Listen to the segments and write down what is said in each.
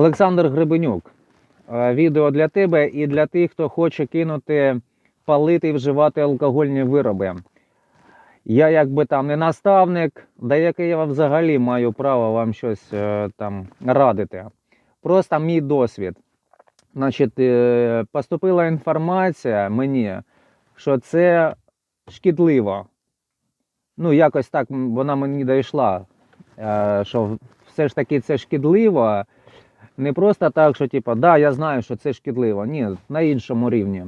Олександр Гребенюк. Е, Відео для тебе і для тих, хто хоче кинути, палити і вживати алкогольні вироби. Я якби там не наставник, да яке я взагалі маю право вам щось е, там радити. Просто мій досвід. Значить, е, поступила інформація мені, що це шкідливо. Ну, якось так вона мені дійшла, що все ж таки це шкідливо. Не просто так, що типу, да, я знаю, що це шкідливо. Ні, на іншому рівні.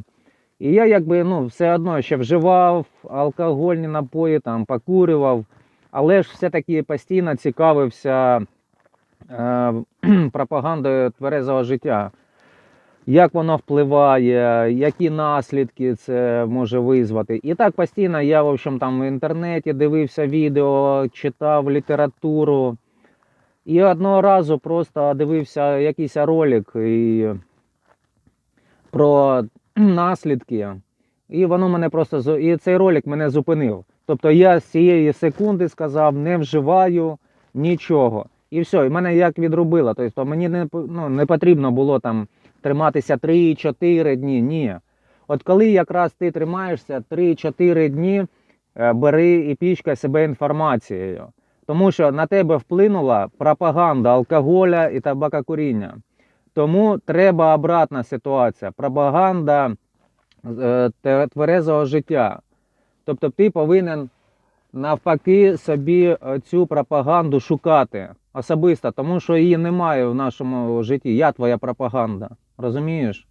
І я якби ну, все одно ще вживав алкогольні напої, там, покурював, але ж все-таки постійно цікавився е, пропагандою тверезого життя. Як воно впливає, які наслідки це може визвати. І так постійно я, в общем, там в інтернеті дивився відео, читав літературу. І одного разу просто дивився якийсь ролик і про наслідки. І воно мене просто і цей ролик мене зупинив. Тобто я з цієї секунди сказав, не вживаю нічого. І все, і мене як відрубило. Тобто мені не, ну, не потрібно було там триматися 3-4 дні. Ні. От коли якраз ти тримаєшся 3-4 дні, е, бери і пічкай себе інформацією. Тому що на тебе вплинула пропаганда алкоголя і табакокуріння. Тому треба обратна ситуація. Пропаганда е, тверезого життя. Тобто ти повинен навпаки собі е, цю пропаганду шукати особисто, тому що її немає в нашому житті. Я твоя пропаганда. Розумієш?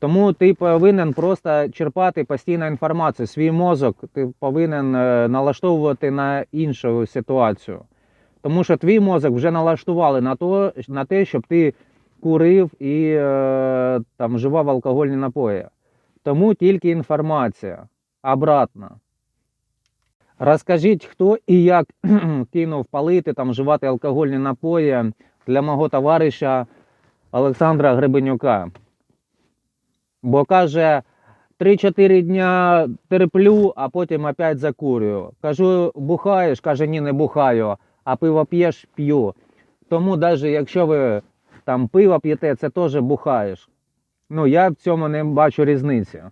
Тому ти повинен просто черпати постійну інформацію. Свій мозок ти повинен е, налаштовувати на іншу ситуацію. Тому що твій мозок вже налаштували на, то, на те, щоб ти курив і е, там вживав алкогольні напої. Тому тільки інформація обратно. Розкажіть, хто і як кинув палити, там, вживати алкогольні напої для мого товариша Олександра Гребенюка. Бо каже, 3-4 дня терплю, а потім опять закурюю. Кажу, бухаєш? Каже, ні, не бухаю, а пиво п'єш, п'ю. Тому навіть якщо ви там пиво п'єте, це теж бухаєш. Ну, я в цьому не бачу різниці.